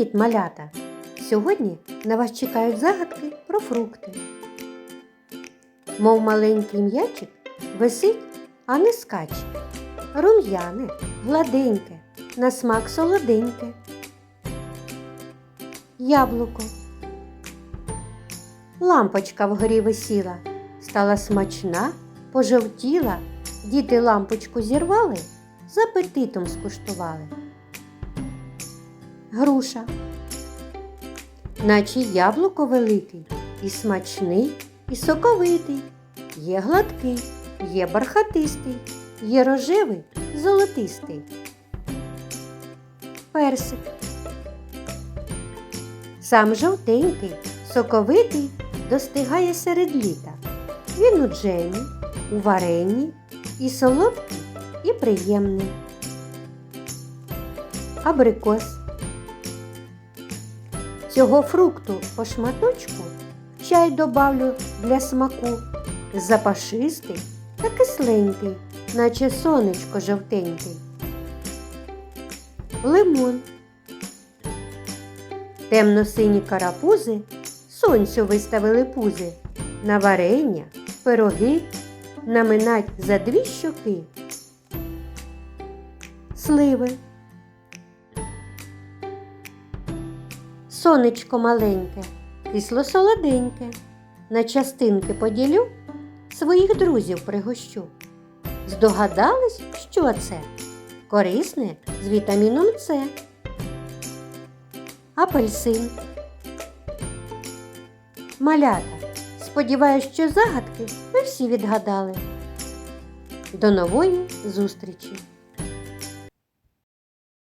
Привіт, малята! Сьогодні на вас чекають загадки про фрукти. Мов маленький м'ячик висить, а не скаче. Рум'яне, гладеньке, на смак солоденьке. Яблуко. Лампочка вгорі висіла, стала смачна, пожовтіла. Діти лампочку зірвали, з апетитом скуштували. Груша. Наче яблуко великий, і смачний, і соковитий. Є гладкий, є бархатистий, є рожевий, золотистий. Персик. Сам жовтенький, соковитий, достигає серед літа. Він у джемі, у варенні, і солодкий, і приємний. Абрикос. Цього фрукту по шматочку в чай добавлю для смаку. Запашистий та кисленький, наче сонечко жовтенький. Лимон. Темно-сині карапузи сонцю виставили пузи. На варення, пироги наминать за дві щоки. Сливи. Сонечко маленьке, кисло солоденьке. На частинки поділю, своїх друзів пригощу. Здогадались, що це? Корисне з вітаміном С. Апельсин. Малята. Сподіваюсь, що загадки ви всі відгадали. До нової зустрічі!